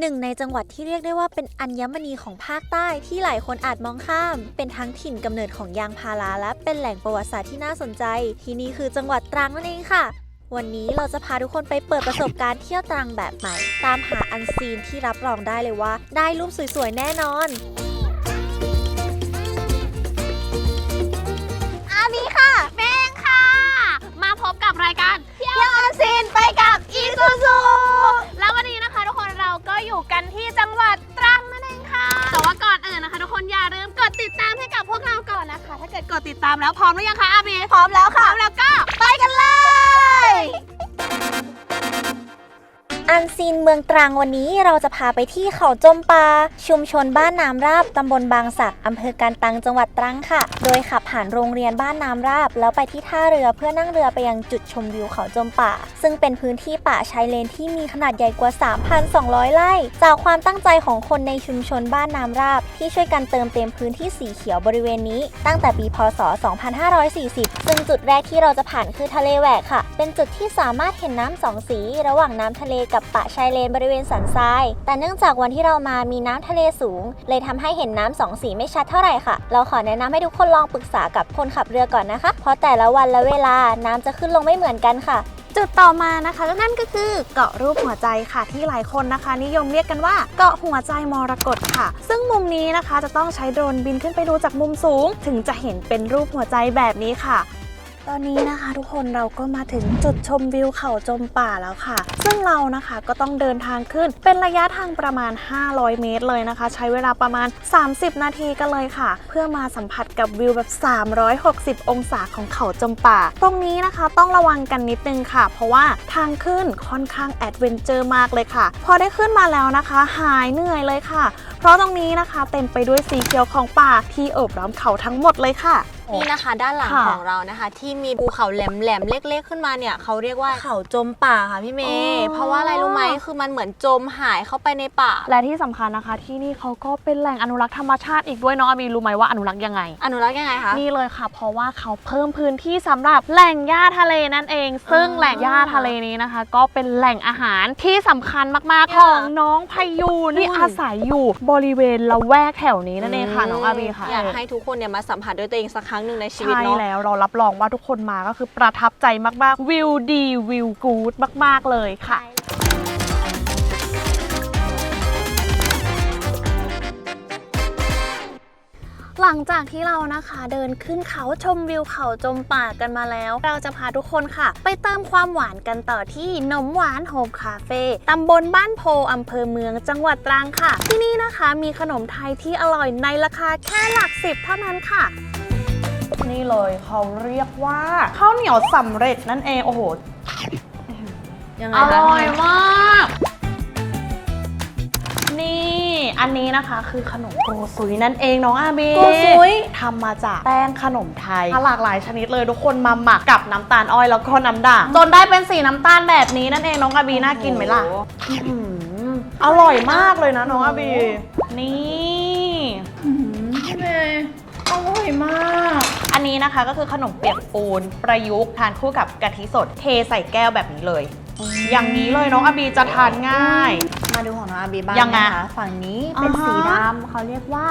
หนึ่งในจังหวัดที่เรียกได้ว่าเป็นอัญมณีของภาคใต้ที่หลายคนอาจมองข้าม เป็นทั้งถิ่นกำเนิดของยางพาราและเป็นแหล่งประวัติศาสตร์ที่น่าสนใจ ที่นี่คือจังหวัดตรังนั่นเองค่ะ วันนี้เราจะพาทุกคนไปเปิดประสบการณ์เที่ยวตรังแบบใหม่ ตามหาอันซีนที่รับรองได้เลยว่า ได้รูปสวยๆแน่นอนอาบีค่ะเบงค่ะ มาพบกับรายการเที่ยวออนซีนไปกับอีซูซู ก็อยู่กันที่จังหวัดตรังนั่นเองค่ะ แต่ว่าก่อนอื่นนะคะ ทุกคนอย่าลืมกดติดตามให้กับพวกเราก่อนนะคะ ถ้าเกิดกดติดตามแล้วพร้อมหรือยังคะอาบีพร้อมแล้วค่ะพร้อมแล้วก็ไปกันเลย อันซีนเมืองตรังวันนี้เราจะพาไปที่เขาจมปา ชุมชนบ้านน้ำราบตำบลบางสักอำเภอกันตังจังหวัดตรังค่ะ โดยขับผ่านโรงเรียนบ้านน้ำราบ แล้วไปที่ท่าเรือเพื่อนั่งเรือไปยังจุดชมวิวเขาจมป่า ซึ่งเป็นพื้นที่ป่าชายเลนที่มีขนาดใหญ่กว่า 3,200 ไร่ จากความตั้งใจของคนในชุมชนบ้านน้ำราบ ที่ช่วยกันเติมเต็มพื้นที่สีเขียวบริเวณนี้ ตั้งแต่ปีพศ 2540 ซึ่งจุดแรกที่เราจะผ่านคือทะเลแหวกค่ะ เป็นจุดที่สามารถเห็นน้ำสองสี ระหว่างน้ำทะเลกับป่าชายเลนบริเวณสันทราย แต่เนื่องจากวันที่เรามามีน้ำทะเลสูง เลยทำให้เห็นน้ำสองสีไม่ชัดเท่าไหร่ค่ะ เราขอแนะนำให้ทุกคนลองปรึกษากับคนขับเรือก่อนนะคะ เพราะแต่ละวันและเวลาน้ำจะขึ้นลงไม่เหมือนกันค่ะจุดต่อมานะคะนั่นก็คือเกาะรูปหัวใจค่ะที่หลายคนนะคะ นิยมเรียกกันว่าเกาะหัวใจมรกตค่ะ ซึ่งมุมนี้นะคะจะต้องใช้โดรนบินขึ้นไปดูจากมุมสูง ถึงจะเห็นเป็นรูปหัวใจแบบนี้ค่ะ ตอนนี้นะคะทุกคนเราก็มาถึงจุดชมวิวเขาจมป่าแล้วค่ะ ซึ่งเรานะคะก็ต้องเดินทางขึ้น เป็นระยะทางประมาณ 500 เมตรเลยนะคะ ใช้เวลาประมาณ 30 นาทีกันเลยค่ะ เพื่อมาสัมผัสกับวิวแบบ 360 องศาของเขาจมป่า ตรงนี้นะคะต้องระวังกันนิดนึงค่ะ เพราะว่าทางขึ้นค่อนข้างแอดเวนเจอร์มากเลยค่ะ พอได้ขึ้นมาแล้วนะคะ หายเหนื่อยเลยค่ะเพราะตรงนี้นะคะเต็มไปด้วยสีเขียวของป่าที่โอบล้อมเขาทั้งหมดเลยค่ะ นี่นะคะด้านหลังค่ะ ของเรานะคะ ที่มีภูเขาแหลมๆเล็ก ๆ ขึ้นมาเนี่ยเขาเรียกว่าเขาจมป่าค่ะพี่เมอ๋ย์อเพราะว่าอะไรรู้ไหมคือมันเหมือนจมหายเข้าไปในป่า และที่สำคัญนะคะ ที่นี่เขาก็เป็นแหล่งอนุรักษ์ธรรมชาติอีกด้วยเนาะอาบีรู้ไหมว่าอนุรักษ์ยังไง อนุรักษ์ยังไงคะ นี่เลยค่ะ เพราะว่าเขาเพิ่มพื้นที่สำหรับแหล่งหญ้าทะเลนั่นเอง ซึ่งอ๋อแหล่งหญ้าทะเลนี้นะคะ ก็เป็นแหล่งอาหารที่สำคัญมากๆ ของน้องพายูนที่อาศัยอยู่บริเวณละแวกแถวนี้นั่นเองค่ะน้องอาบีค่ะอยากให้ทุกคนเนี่ยมาสัมผัสด้วยตัวเองสักครั้งหนึ่งในชีวิตใช่เนาะแล้วเรารับรองว่าทุกคนมาก็คือประทับใจมากๆวิวดีวิวกู๊ดมาก ๆเลยค่ะ ลังจากที่เรานะคะเดินขึ้นเขาชมวิวเขาจมป่ากันมาแล้ว เราจะพาทุกคนค่ะ ไปเติมความหวานกันต่อที่นมหวานโฮมคาเฟ่ตำบลบ้านโพอำเภอเมืองจังหวัดตรังค่ะ ที่นี่นะคะมีขนมไทยที่อร่อยในราคาแค่หลักสิบเท่านั้นค่ะ นี่เลยเขาเรียกว่าข้าวเหนียวสำเร็จนั่นเองโอ้โหยังไงอคะร่อยมากนี่ อันนี้นะคะคือขนมโกซุยนั่นเองน้องอาบีโกซุยทำมาจากแป้งขนมไทยหลากหลายชนิดเลยทุกคนมาหมักกับน้ำตาลอ้อยแล้วก็น้ำด่างจนได้เป็นสีน้ำตาลแบบนี้นั่นเองน้องอาบีน่ากินไหมล่ะอื้อหืออร่อยมากเลยนะน้องอาบี นี่พี่เมย์อร่อยมาก อันนี้นะคะก็คือขนมเปียกปูนประยุกต์ทานคู่กับกะทิสดเทใส่แก้วแบบนี้เลย อย่างนี้เลยน้องอาบีจะทานง่าย มาดูของน้องอาบีบ้างยังไงนะคะฝั่งนี้เป็นอ่าฮะสีดำเขาเรียกว่า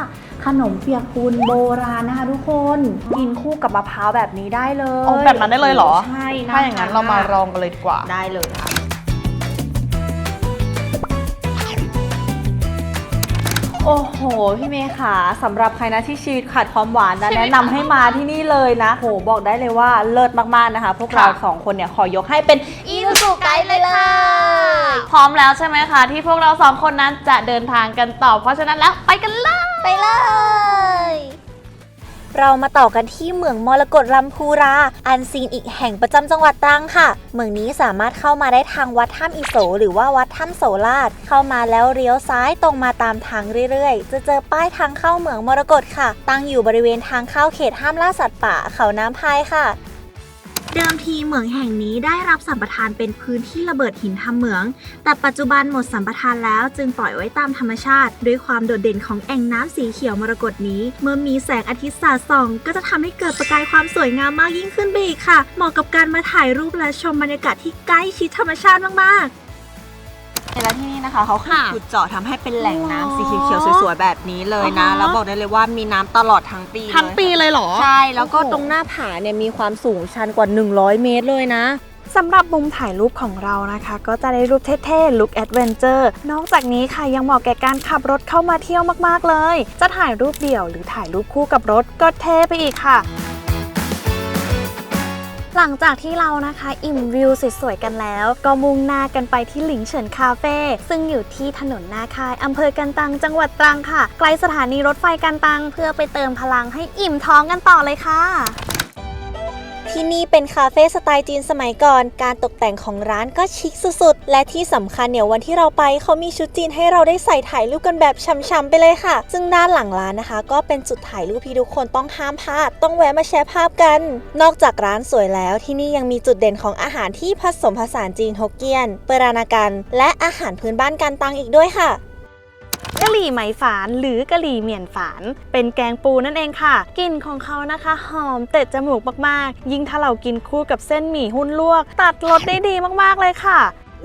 ขนมเปียกปูนโบราณนะคะทุกคนกินคู่กับมะพร้าวแบบนี้ได้เลยเอาแบบนั้นได้เลยเหรอใช่ถ้าอย่างนั้นเรามาลองกันเลยดีกว่าได้เลยค่ะโอ้โห พี่เมย์ค่ะสำหรับใครนะที่ชีวิตขาดความหวานนะชีวิตแนะนำให้มาที่นี่เลยนะโหบอกได้เลยว่าเลิศมากๆนะคะ พวกเราค่ะสองคนเนี่ยขอยกให้เป็นอีซูซูไกด์เลยค่ะ พร้อมแล้วใช่ไหมคะที่พวกเราสองคนนั้นจะเดินทางกันต่อ เพราะฉะนั้นแล้วไปกันเลย ไปเลย เรามาต่อกันที่เหมืองมรกตลำพูรา อันซีนอีกแห่งประจำจังหวัดตรังค่ะเหมืองนี้สามารถเข้ามาได้ทางวัดถ้ำอิโสหรือว่าวัดถ้ำโสลาดเข้ามาแล้วเลี้ยวซ้ายตรงมาตามทางเรื่อยๆ จะเจอป้ายทางเข้าเหมืองมรกตค่ะ ตั้งอยู่บริเวณทางเข้าเขตห้ามล่าสัตว์ป่าเขาน้ำพายค่ะ เดิมทีเหมืองแห่งนี้ได้รับสัมปทานเป็นพื้นที่ระเบิดหินทำเหมือง แต่ปัจจุบันหมดสัมปทานแล้วจึงปล่อยไว้ตามธรรมชาติ ด้วยความโดดเด่นของแอ่งน้ำสีเขียวมรกตนี้ เมื่อมีแสงอาทิตย์สาดส่อง ก็จะทำให้เกิดประกายความสวยงามมากยิ่งขึ้นไปอีกค่ะ เหมาะกับการมาถ่ายรูปและชมบรรยากาศที่ใกล้ชิดธรรมชาติมากๆ แล้วที่นี่นะคะเขาค่ะขุดเจาะทำให้เป็นแหล่งน้ำสีอ๋อเขียวๆสวยๆแบบนี้เลยนะ อ่าฮะ แล้วบอกได้เลยว่ามีน้ำตลอดทั้งปีทั้งปีเลยเลยเหรอ ใช่ แล้วก็โอ้โห ตรงหน้าผาเนี่ยมีความสูงชันกว่า 100 เมตรเลยนะ สำหรับมุมถ่ายรูปของเรานะคะ ก็จะได้รูปเท่ๆลุคแอดเวนเจอร์นอกจากนี้ค่ะยังเหมาะแก่การขับรถเข้ามาเที่ยวมากๆเลย จะถ่ายรูปเดี่ยวหรือถ่ายรูปคู่กับรถก็เท่ไปอีกค่ะ หลังจากที่เรานะคะอิ่มวิวสวยๆกันแล้ว ก็มุ่งหน้ากันไปที่หลิงเฉินคาเฟ่ซึ่งอยู่ที่ถนนนาคายอำเภอกันตังจังหวัดตรังค่ะใกล้สถานีรถไฟกันตังเพื่อไปเติมพลังให้อิ่มท้องกันต่อเลยค่ะ ที่นี่เป็นคาเฟ่สไตล์จีนสมัยก่อน การตกแต่งของร้านก็ชิคสุดๆ และที่สำคัญเนี่ยวันที่เราไปเขามีชุดจีนให้เราได้ใส่ถ่ายรูปกันแบบช่ำๆไปเลยค่ะ ซึ่งด้านหลังร้านนะคะ ก็เป็นจุดถ่ายรูปที่ทุกคนต้องห้ามพลาด ต้องแวะมาแชร์ภาพกัน นอกจากร้านสวยแล้วที่นี่ยังมีจุดเด่นของอาหารที่ผสมผสานจีนฮกเกี้ยน เปรานากัน และอาหารพื้นบ้านการตังอีกด้วยค่ะ กะหรี่ไหมฝานหรือกะหรี่เหมี่ยนฝาน เป็นแกงปูนั่นเองค่ะกลิ่นของเขานะคะ หอมเตะจมูกมากๆ ยิ่งถ้าเรากินคู่กับเส้นหมี่หุ้นลวก ตัดรสได้ดีมากๆเลยค่ะ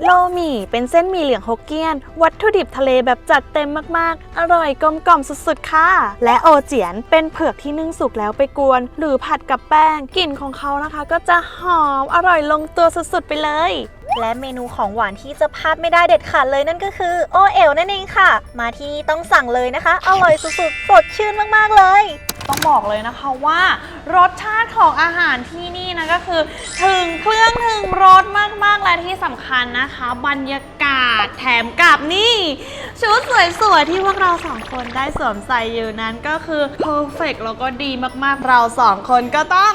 โลหมี่เป็นเส้นหมี่เหลืองฮกเกี้ยน วัตถุดิบทะเลแบบจัดเต็มมากๆ อร่อยกลมกล่อมสุดๆ ค่ะ และโอเจียนเป็นเผือกที่นึ่งสุกแล้วไปกวน หรือผัดกับแป้งกลิ่นของเขานะคะ ก็จะหอมอร่อยลงตัวสุดๆ ไปเลย และเมนูของหวานที่จะพลาดไม่ได้เด็ดขาดเลยนั่นก็คือโอเอลนั่นเองค่ะ มาที่นี่ต้องสั่งเลยนะคะ อร่อยสุดๆ สดชื่นมากๆเลย ต้องบอกเลยนะคะว่ารสชาติของอาหารที่นี่นะก็คือ ถึงเครื่องถึงรสมากๆและที่สำคัญนะคะ บรรยากาศแถมกับนี่ชุดสวยๆที่พวกเราสองคนได้สวมใส่อยู่นั้นก็คือ perfect แล้วก็ดีมากๆเราสองคนก็ต้อง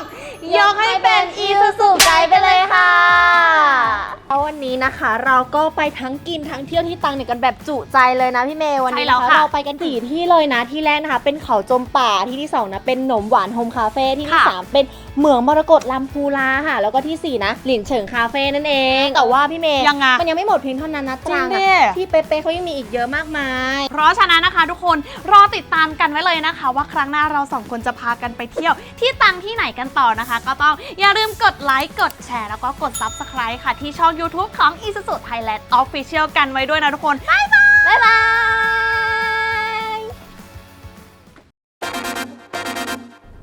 ยกให้เป็นอีซูซูไกด์ไปเลยค่ะ แล้ววันนี้นะคะ เราก็ไปทั้งกินทั้งเที่ยวที่ตังเนี่ยกันแบบจุใจเลยนะพี่เมย์วันนี้ใช่แล้วนะคะค่ะ เราไปกันสี่ที่เลยนะที่แรกนะคะ เป็นเขาจมป่าที่ที่สองนะเป็นหนมหวานโฮมคาเฟ่ที่ที่ค่ะสามเป็นเหมืองมรกตลำพูลาค่ะ แล้วก็ที่สี่นะหลินเฉิงคาเฟ่นั่นเอง แต่ว่าพี่เมย์ยังไง มันยังไม่หมดเพียงเท่านั้นนะตรังจริงอะดิที่เป๊ะๆเขายังมีอีกเยอะมากมาย เพราะฉะนั้นนะคะ ทุกคนรอติดตามกันไว้เลยนะคะ ว่าครั้งหน้าเราสองคนจะพากันไปเที่ยว ที่ตังที่ไหนกันต่อนะคะ ก็ต้องอย่าลืมกดไลค์กดแชร์แล้วก็กด Subscribe ค่ะที่ช่อง YouTube ของ Isuzu Thailand Official กันไว้ด้วยนะทุกคน บ๊ายบาย บ๊ายบาย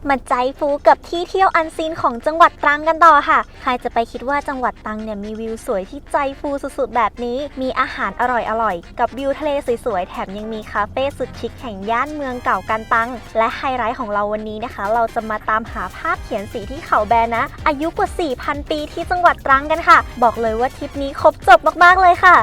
มาใจฟูกับที่เที่ยวอันซีนของจังหวัดตรังกันต่อค่ะ ใครจะไปคิดว่าจังหวัดตรังเนี่ยมีวิวสวยที่ใจฟูสุดๆ แบบนี้ มีอาหารอร่อยๆ กับวิวทะเลสวยๆ แถมยังมีคาเฟ่สุดชิคแห่งย่านเมืองเก่ากันตัง และไฮไลท์ของเราวันนี้นะคะ เราจะมาตามหาภาพเขียนสีที่เขาแบนนะอายุกว่า 4,000 ปีที่จังหวัดตรังกันค่ะ บอกเลยว่าทริปนี้ครบจบมากๆเลยค่ะ